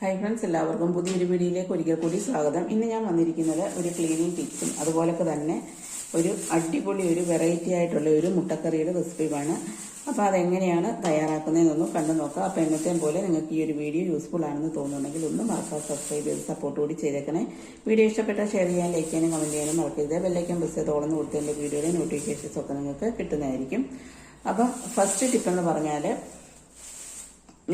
Hi friends എല്ലാവർക്കും പുതിയൊരു വീഡിയോയിലേക്ക് ഒരിക്കൽ കൂടി സ്വാഗതം. ഇന്ന് ഞാൻ വന്നിരിക്കുന്നത് ഒരു ക്ലീനിങ് ടിപ്സും അതുപോലൊക്കെ തന്നെ ഒരു അടിപൊളി ഒരു വെറൈറ്റി ആയിട്ടുള്ള ഒരു മുട്ടക്കറിയുടെ റെസിപ്പിയുമാണ് അപ്പോൾ അതെങ്ങനെയാണ് തയ്യാറാക്കുന്നതെന്നൊന്ന് കണ്ടു നോക്കാം. അപ്പോൾ എന്നത്തെയും പോലെ നിങ്ങൾക്ക് ഈ ഒരു വീഡിയോ യൂസ്ഫുൾ ആണെന്ന് തോന്നുന്നുണ്ടെങ്കിൽ ഒന്ന് മറക്കാതെ സബ്സ്ക്രൈബ് ചെയ്ത് സപ്പോർട്ട് കൂടി ചെയ്തേക്കണേ. വീഡിയോ ഇഷ്ടപ്പെട്ടാൽ ഷെയർ ചെയ്യാൻ ലൈക്ക് ചെയ്യാനും കമന്റ് ചെയ്യാനും മറക്കരുത്. ബെല്ലൈക്കൻ പ്രസ് ചെയ്ത് കൊടുത്ത് കൊടുത്തതിന്റെ വീഡിയോയുടെ നോട്ടിഫിക്കേഷൻസ് ഒക്കെ നിങ്ങൾക്ക് കിട്ടുന്നതായിരിക്കും. അപ്പം ഫസ്റ്റ് ടിപ്പ് എന്ന് പറഞ്ഞാൽ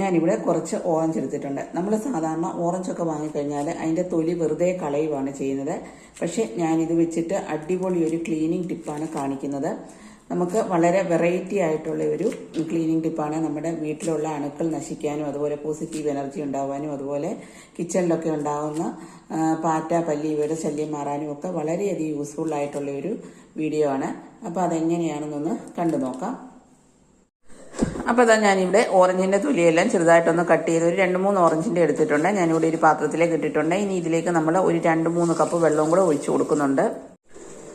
ഞാനിവിടെ കുറച്ച് ഓറഞ്ച് എടുത്തിട്ടുണ്ട്. നമ്മൾ സാധാരണ ഓറഞ്ച് ഓറഞ്ചൊക്കെ വാങ്ങിക്കഴിഞ്ഞാൽ അതിന്റെ തൊലി വെറുതെ കളയുവാണ് ചെയ്യുന്നത്. പക്ഷേ ഞാനിത് വെച്ചിട്ട് അടിപൊളി ഒരു ക്ലീനിങ് ടിപ്പാണ് കാണിക്കുന്നത്. നമുക്ക് വളരെ വെറൈറ്റി ആയിട്ടുള്ള ഒരു ക്ലീനിങ് ടിപ്പാണ് നമ്മുടെ വീട്ടിലുള്ള അണുക്കൾ നശിക്കാനും അതുപോലെ പോസിറ്റീവ് എനർജി ഉണ്ടാവാനും അതുപോലെ കിച്ചണിലൊക്കെ ഉണ്ടാകുന്ന പാറ്റ പല്ലി ഇവയുടെ ശല്യം മാറാനും ഒക്കെ വളരെയധികം യൂസ്ഫുൾ ആയിട്ടുള്ള ഒരു വീഡിയോ ആണ്. അപ്പോൾ അതെങ്ങനെയാണെന്നൊന്ന് കണ്ടു നോക്കാം അപ്പോൾ അതാ ഞാനിവിടെ ഓറഞ്ചിന്റെ തൊലിയെല്ലാം ചെറുതായിട്ടൊന്ന് കട്ട് ചെയ്ത് ഒരു രണ്ട് മൂന്ന് ഓറഞ്ചിന്റെ എടുത്തിട്ടുണ്ട്. ഞാനിവിടെ ഒരു പാത്രത്തിലേക്ക് ഇട്ടിട്ടുണ്ട്. ഇനി ഇതിലേക്ക് നമ്മൾ ഒരു രണ്ട് മൂന്ന് കപ്പ് വെള്ളവും കൂടെ ഒഴിച്ചു കൊടുക്കുന്നുണ്ട്.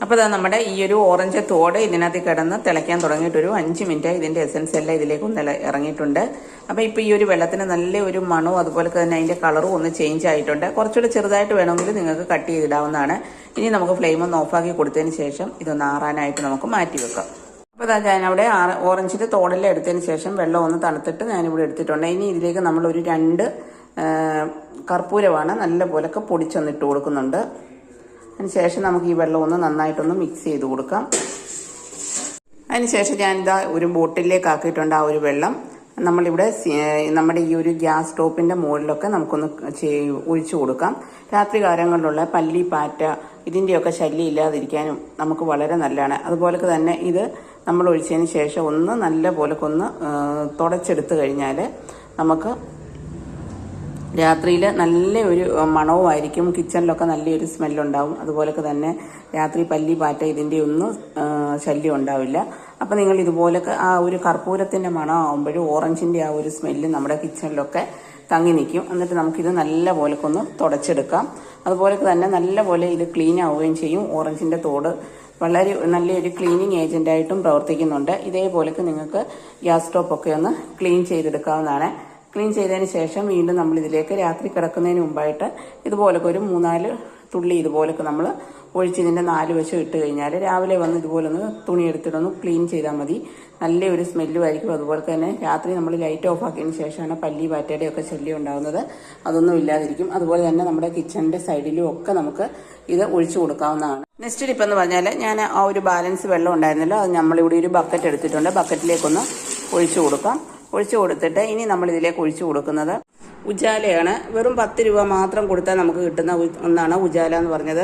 അപ്പോൾ അതാ നമ്മുടെ ഈ ഒരു ഓറഞ്ച് തോട് ഇതിനകത്ത് കിടന്ന് തിളയ്ക്കാൻ തുടങ്ങിയിട്ട് ഒരു അഞ്ച് മിനിറ്റ് ഇതിന്റെ എസൻസ് എല്ലാം ഇതിലേക്കും ഇറങ്ങിയിട്ടുണ്ട്. അപ്പോൾ ഇപ്പോൾ ഈ ഒരു വെള്ളത്തിന് നല്ല ഒരു മണവും അതുപോലെ തന്നെ അതിന്റെ കളറും ഒന്ന് ചേഞ്ച് ആയിട്ടുണ്ട്. കുറച്ചുകൂടെ ചെറുതായിട്ട് വേണമെങ്കിൽ നിങ്ങൾക്ക് കട്ട് ചെയ്തിടാവുന്നതാണ്. ഇനി നമുക്ക് ഫ്ലെയിം ഒന്ന് ഓഫാക്കി കൊടുത്തതിന് ശേഷം ഇതൊന്ന് ആറാനായിട്ട് നമുക്ക് മാറ്റി വെക്കാം അപ്പോൾ അതാ ഞാനവിടെ ഓറഞ്ചിന്റെ തോടെല്ലാം എടുത്തതിന് ശേഷം വെള്ളം ഒന്ന് തണുത്തിട്ട് ഞാനിവിടെ എടുത്തിട്ടുണ്ട്. ഇനി ഇതിലേക്ക് നമ്മൾ ഒരു രണ്ട് കർപ്പൂരമാണ് നല്ല പോലൊക്കെ പൊടിച്ചൊന്നിട്ട് കൊടുക്കുന്നുണ്ട്. അതിനുശേഷം നമുക്ക് ഈ വെള്ളം ഒന്ന് നന്നായിട്ടൊന്ന് മിക്സ് ചെയ്ത് കൊടുക്കാം. അതിനുശേഷം ഞാനിതാ ഒരു ബോട്ടിലേക്ക് ആക്കിയിട്ടുണ്ട് ആ ഒരു വെള്ളം. നമ്മളിവിടെ നമ്മുടെ ഈ ഒരു ഗ്യാസ് സ്റ്റോപ്പിന്റെ മുകളിലൊക്കെ നമുക്കൊന്ന് ചെയ്- ഒഴിച്ചു കൊടുക്കാം. രാത്രി കാലങ്ങളിലുള്ള പല്ലി പാറ്റ ഇതിന്റെയൊക്കെ ശല്യം ഇല്ലാതിരിക്കാനും നമുക്ക് വളരെ നല്ലതാണ്. അതുപോലെ തന്നെ ഇത് നമ്മൾ ഒഴിച്ചതിന് ശേഷം ഒന്ന് നല്ല പോലെ ഒന്ന് തുടച്ചെടുത്ത് കഴിഞ്ഞാൽ നമുക്ക് രാത്രിയിൽ നല്ല ഒരു മണവുമായിരിക്കും. കിച്ചണിലൊക്കെ നല്ലൊരു സ്മെല്ലുണ്ടാവും. അതുപോലൊക്കെ തന്നെ രാത്രി പല്ലി പാറ്റ ഇതിന്റെ ഒന്നും ശല്യം ഉണ്ടാവില്ല. അപ്പം നിങ്ങൾ ഇതുപോലൊക്കെ ആ ഒരു കർപ്പൂരത്തിന്റെ മണം ആകുമ്പോഴും ഓറഞ്ചിന്റെ ആ ഒരു സ്മെല്ല് നമ്മുടെ കിച്ചണിലൊക്കെ തങ്ങി നിൽക്കും. എന്നിട്ട് നമുക്കിത് നല്ല പോലൊക്കെ ഒന്ന് തുടച്ചെടുക്കാം. അതുപോലൊക്കെ തന്നെ നല്ല പോലെ ഇത് ക്ലീൻ ആവുകയും ചെയ്യും. ഓറഞ്ചിന്റെ തോട് വളരെ നല്ലൊരു ക്ലീനിങ് ഏജന്റായിട്ടും പ്രവർത്തിക്കുന്നുണ്ട്. ഇതേപോലൊക്കെ നിങ്ങൾക്ക് ഗ്യാസ് സ്റ്റോപ്പൊക്കെ ഒന്ന് ക്ലീൻ ചെയ്തെടുക്കാവുന്നതാണ്. ക്ലീൻ ചെയ്തതിന് ശേഷം വീണ്ടും നമ്മൾ ഇതിലേക്ക് രാത്രി കിടക്കുന്നതിന് മുമ്പായിട്ട് ഇതുപോലൊക്കെ ഒരു മൂന്നാൽ തുള്ളി ഇതുപോലൊക്കെ നമ്മൾ ഒഴിച്ച് ഇതിന്റെ നാല് വശം ഇട്ട് കഴിഞ്ഞാൽ രാവിലെ വന്ന് ഇതുപോലെ ഒന്ന് തുണി എടുത്തിട്ടൊന്ന് ക്ലീൻ ചെയ്താൽ മതി. നല്ലൊരു സ്മെല്ലും ആയിരിക്കും. അതുപോലെ തന്നെ രാത്രി നമ്മൾ ലൈറ്റ് ഓഫ് ആക്കിയതിന് ശേഷമാണ് പല്ലി പാറ്റയുടെ ഒക്കെ ശല്യം ഉണ്ടാകുന്നത് അതൊന്നും ഇല്ലാതിരിക്കും. അതുപോലെ തന്നെ നമ്മുടെ കിച്ചണിന്റെ സൈഡിലും ഒക്കെ നമുക്ക് ഇത് ഒഴിച്ചു കൊടുക്കാവുന്നതാണ്. നെക്സ്റ്റ് ടിപ്പ് എന്ന് പറഞ്ഞാൽ ഞാൻ ആ ഒരു ബാലൻസ് വെള്ളം ഉണ്ടായിരുന്നല്ലോ അത് നമ്മളിവിടെ ഒരു ബക്കറ്റ് എടുത്തിട്ടുണ്ട്. ബക്കറ്റിലേക്കൊന്ന് ഒഴിച്ചു കൊടുക്കാം. ഒഴിച്ചു കൊടുത്തിട്ട് ഇനി നമ്മൾ ഇതിലേക്ക് ഒഴിച്ചു കൊടുക്കുന്നത് ഉജാലയാണ്. വെറും പത്ത് രൂപ മാത്രം കൊടുത്താൽ നമുക്ക് കിട്ടുന്ന ഒന്നാണ് ഉജാല എന്ന് പറഞ്ഞത്.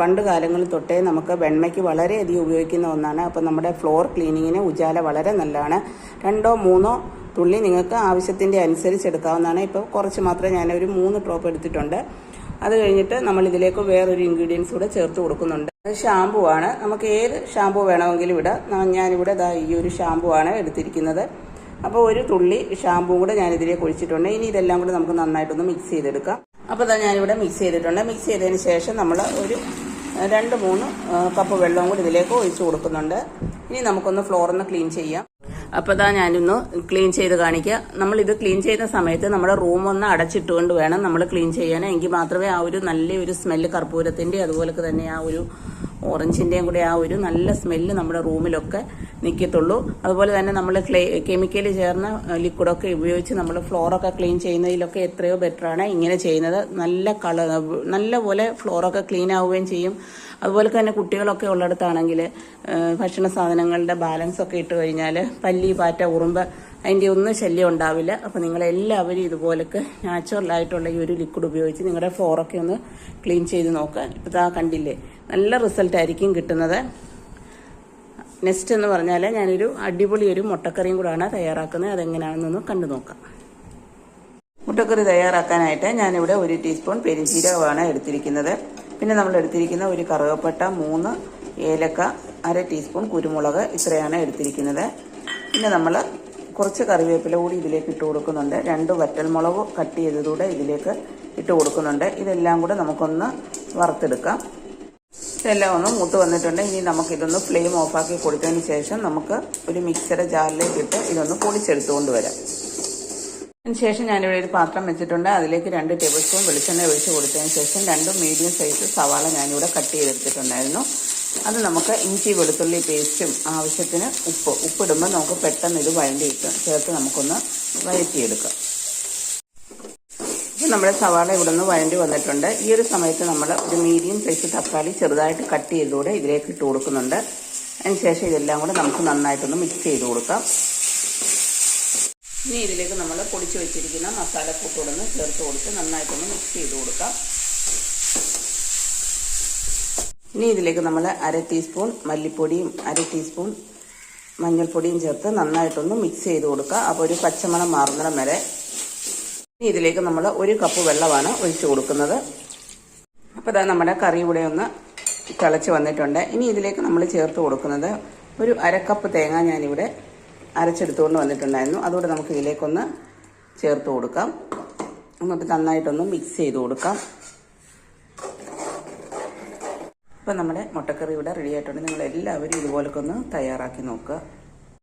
പണ്ട് കാലങ്ങളിൽ തൊട്ടേ നമുക്ക് വെണ്മയ്ക്ക് വളരെയധികം ഉപയോഗിക്കുന്ന ഒന്നാണ്. അപ്പോൾ നമ്മുടെ ഫ്ലോർ ക്ലീനിങ്ങിന് ഉജാല വളരെ നല്ലതാണ്. രണ്ടോ മൂന്നോ തുള്ളി നിങ്ങൾക്ക് ആവശ്യത്തിന്റെ അനുസരിച്ച് എടുക്കാവുന്നതാണ്. ഇപ്പോൾ കുറച്ച് മാത്രം ഞാനൊരു മൂന്ന് ഡ്രോപ്പ് എടുത്തിട്ടുണ്ട്. അത് കഴിഞ്ഞിട്ട് നമ്മൾ ഇതിലേക്ക് വേറൊരു ഇൻഗ്രീഡിയൻസ് കൂടെ ചേർത്ത് കൊടുക്കുന്നുണ്ട്. അത് ഷാമ്പു ആണ്. നമുക്ക് ഏത് ഷാമ്പു വേണമെങ്കിലും ഇടാം. ഞാനിവിടെ ഇതാ ഈ ഒരു ഷാമ്പു ആണ് എടുത്തിരിക്കുന്നത്. അപ്പോൾ ഒരു തുള്ളി ഷാമ്പൂ കൂടെ ഞാൻ ഇതിലേക്ക് ഒഴിച്ചിട്ടുണ്ട്. ഇനി ഇതെല്ലാം കൂടെ നമുക്ക് നന്നായിട്ടൊന്ന് മിക്സ് ചെയ്തെടുക്കാം. അപ്പോൾ ഇതാ ഞാനിവിടെ മിക്സ് ചെയ്തിട്ടുണ്ട്. മിക്സ് ചെയ്തതിന് ശേഷം നമ്മൾ ഒരു രണ്ട് മൂന്ന് കപ്പ് വെള്ളവും കൂടി ഇതിലേക്ക് ഒഴിച്ചു കൊടുക്കുന്നുണ്ട്. ഇനി നമുക്കൊന്ന് ഫ്ലോർ ഒന്ന് ക്ലീൻ ചെയ്യാം. അപ്പോൾ ഇതാ ഞാനൊന്ന് ക്ലീൻ ചെയ്ത് കാണിക്കുക നമ്മൾ ഇത് ക്ലീൻ ചെയ്യുന്ന സമയത്ത് നമ്മുടെ റൂം ഒന്ന് അടച്ചിട്ടുകൊണ്ട് വേണം നമ്മൾ ക്ലീൻ ചെയ്യാൻ. എങ്കിൽ മാത്രമേ ആ ഒരു നല്ലൊരു സ്മെല്ല് കർപ്പൂരത്തിന്റെ അതുപോലെ തന്നെ ആ ഒരു ഓറഞ്ചിന്റെയും കൂടെ ആ ഒരു നല്ല സ്മെല്ല് നമ്മുടെ റൂമിലൊക്കെ നിൽക്കത്തുള്ളൂ അതുപോലെ തന്നെ നമ്മൾ കെമിക്കൽ ചേർന്ന ലിക്വിഡൊക്കെ ഉപയോഗിച്ച് നമ്മൾ ഫ്ലോറൊക്കെ ക്ലീൻ ചെയ്യുന്നതിലൊക്കെ എത്രയോ ബെറ്ററാണ് ഇങ്ങനെ ചെയ്യുന്നത്. നല്ല കളർ നല്ല പോലെ ഫ്ലോറൊക്കെ ക്ലീൻ ആവുകയും ചെയ്യും. അതുപോലെ തന്നെ കുട്ടികളൊക്കെ ഉള്ളിടത്താണെങ്കിൽ ഭക്ഷണ സാധനങ്ങളുടെ ബാലൻസൊക്കെ ഇട്ട് കഴിഞ്ഞാൽ പല്ലി പാറ്റ ഉറുമ്പ് അതിന്റെ ഒന്നും ശല്യം ഉണ്ടാവില്ല. അപ്പോൾ നിങ്ങളെല്ലാവരും ഇതുപോലൊക്കെ നാച്ചുറലായിട്ടുള്ള ഈ ഒരു ലിക്വിഡ് ഉപയോഗിച്ച് നിങ്ങളുടെ ഫ്ലോറൊക്കെ ഒന്ന് ക്ലീൻ ചെയ്ത് നോക്കുക. ഇപ്പോൾ ആ കണ്ടില്ലേ നല്ല റിസൾട്ടായിരിക്കും കിട്ടുന്നത്. നെക്സ്റ്റ് എന്ന് പറഞ്ഞാൽ ഞാനൊരു അടിപൊളി ഒരു മുട്ടക്കറിയും കൂടാണ് തയ്യാറാക്കുന്നത്. അതെങ്ങനെയാണെന്നൊന്ന് കണ്ടു നോക്കാം. മുട്ടക്കറി തയ്യാറാക്കാനായിട്ട് ഞാനിവിടെ ഒരു ടീസ്പൂൺ പെരിഞ്ചീരകമാണ് എടുത്തിരിക്കുന്നത്. പിന്നെ നമ്മൾ എടുത്തിരിക്കുന്ന ഒരു കറുകപ്പട്ട മൂന്ന് ഏലക്ക അര ടീസ്പൂൺ കുരുമുളക് ഇത്രയാണ് എടുത്തിരിക്കുന്നത്. പിന്നെ നമ്മൾ കുറച്ച് കറിവേപ്പില കൂടി ഇതിലേക്ക് ഇട്ട് കൊടുക്കുന്നുണ്ട്. രണ്ട് വറ്റൽമുളക് കട്ട് ചെയ്തതൂടെ ഇതിലേക്ക് ഇട്ട് കൊടുക്കുന്നുണ്ട്. ഇതെല്ലാം കൂടെ നമുക്കൊന്ന് വറുത്തെടുക്കാം. ഇതെല്ലാം ഒന്ന് മൂത്ത് വന്നിട്ടുണ്ട്. ഇനി നമുക്ക് ഇതൊന്ന് ഫ്ലെയിം ഓഫാക്കി കൊടുത്തതിന് ശേഷം നമുക്ക് ഒരു മിക്സറ ജാറിലേക്ക് ഇട്ട് ഇതൊന്ന് പൊടിച്ചെടുത്തുകൊണ്ട് വരാം അതിനുശേഷം ഞാനിവിടെ ഒരു പാത്രം വെച്ചിട്ടുണ്ട്. അതിലേക്ക് രണ്ട് ടേബിൾ സ്പൂൺ വെളിച്ചെണ്ണ ഒഴിച്ച് കൊടുത്തതിന് ശേഷം രണ്ട് മീഡിയം സൈസ് സവാള ഞാനിവിടെ കട്ട് ചെയ്തെടുത്തിട്ടുണ്ടായിരുന്നു. അത് നമുക്ക് ഇഞ്ചി വെളുത്തുള്ളി പേസ്റ്റും ആവശ്യത്തിന് ഉപ്പ്. ഉപ്പിടുമ്പോൾ നമുക്ക് പെട്ടെന്ന് ഇത് വഴണ്ടി കിട്ടും. ചേർത്ത് നമുക്കൊന്ന് വഴറ്റിയെടുക്കാം ഇപ്പം നമ്മുടെ സവാള ഇവിടെ നിന്ന് വഴണ്ടി വന്നിട്ടുണ്ട്. ഈ ഒരു സമയത്ത് നമ്മൾ ഒരു മീഡിയം സൈസ് തക്കാളി ചെറുതായിട്ട് കട്ട് ചെയ്തുകൂടെ ഇതിലേക്ക് ഇട്ട് കൊടുക്കുന്നുണ്ട്. അതിനുശേഷം ഇതെല്ലാം കൂടെ നമുക്ക് നന്നായിട്ടൊന്ന് മിക്സ് ചെയ്ത് കൊടുക്കാം. ഇനി ഇതിലേക്ക് നമ്മൾ പൊടിച്ചു വെച്ചിരിക്കുന്ന മസാലക്കൂട്ടുകളൊന്ന് ചേർത്ത് കൊടുത്ത് നന്നായിട്ടൊന്ന് മിക്സ് ചെയ്ത് കൊടുക്കാം. ഇനി ഇതിലേക്ക് നമ്മൾ അര ടീസ്പൂൺ മല്ലിപ്പൊടിയും അര ടീസ്പൂൺ മഞ്ഞൾപ്പൊടിയും ചേർത്ത് നന്നായിട്ടൊന്ന് മിക്സ് ചെയ്ത് കൊടുക്കുക. അപ്പോൾ ഒരു പച്ചമണം മാറുന്നിടം വരെ. ഇനി ഇതിലേക്ക് നമ്മൾ ഒരു കപ്പ് വെള്ളമാണ് ഒഴിച്ചു കൊടുക്കുന്നത്. അപ്പോൾ ഇതാ നമ്മുടെ കറി ഇവിടെ ഒന്ന് തിളച്ച് വന്നിട്ടുണ്ട്. ഇനി ഇതിലേക്ക് നമ്മൾ ചേർത്ത് കൊടുക്കുന്നത് ഒരു അരക്കപ്പ് തേങ്ങ ഞാനിവിടെ അരച്ചെടുത്തുകൊണ്ട് വന്നിട്ടുണ്ടായിരുന്നു. അതുകൊണ്ട് നമുക്ക് ഇതിലേക്കൊന്ന് ചേർത്ത് കൊടുക്കാം. എന്നിട്ട് നന്നായിട്ടൊന്ന് മിക്സ് ചെയ്ത് കൊടുക്കാം. ഇപ്പം നമ്മുടെ മുട്ടക്കറി ഇവിടെ റെഡി ആയിട്ടുണ്ട്. നിങ്ങൾ എല്ലാവരും ഇതുപോലൊക്കെ ഒന്ന് തയ്യാറാക്കി നോക്കുക.